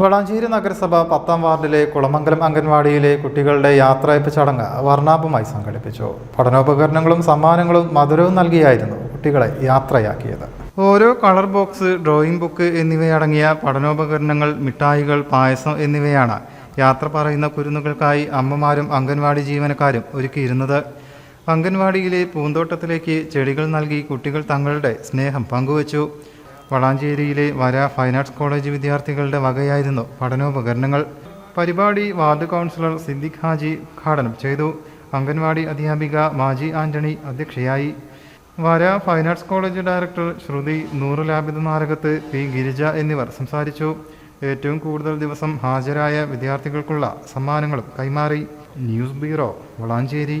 വളാഞ്ചേരി നഗരസഭ പത്താം വാർഡിലെ കുളമംഗലം അംഗൻവാടിയിലെ കുട്ടികളുടെ യാത്രയപ്പ് ചടങ്ങ് വർണാഭമായി സംഘടിപ്പിച്ചു. പഠനോപകരണങ്ങളും സമ്മാനങ്ങളും മധുരവും നൽകിയായിരുന്നു കുട്ടികളെ യാത്രയാക്കിയത്. ഓരോ കളർ ബോക്സ് ഡ്രോയിങ് ബുക്ക് എന്നിവയടങ്ങിയ പഠനോപകരണങ്ങൾ മിഠായികൾ പായസം എന്നിവയാണ് യാത്ര പറയുന്ന കുരുന്നുകൾക്കായി അമ്മമാരും അംഗൻവാടി ജീവനക്കാരും ഒരുക്കിയിരുന്നത്. അംഗൻവാടിയിലെ പൂന്തോട്ടത്തിലേക്ക് ചെടികൾ നൽകി കുട്ടികൾ തങ്ങളുടെ സ്നേഹം പങ്കുവച്ചു. വളാഞ്ചേരിയിലെ വര ഫൈൻ ആർട്സ് കോളേജ് വിദ്യാർത്ഥികളുടെ വകയായിരുന്നു പഠനോപകരണങ്ങൾ. പരിപാടി വാർഡ് കൗൺസിലർ സിദ്ദിഖ് ഹാജി ഉദ്ഘാടനം ചെയ്തു. അംഗൻവാടി അധ്യാപിക മാജി ആന്റണി അധ്യക്ഷയായി. Vara fine arts college director Sruthi നൂറ് ലാബിത നാരകത്ത് പി ഗിരിജ എന്നിവർ സംസാരിച്ചു. ഏറ്റവും കൂടുതൽ ദിവസം ഹാജരായ വിദ്യാർത്ഥികൾക്കുള്ള സമ്മാനങ്ങളും കൈമാറി. News bureau Valanchery.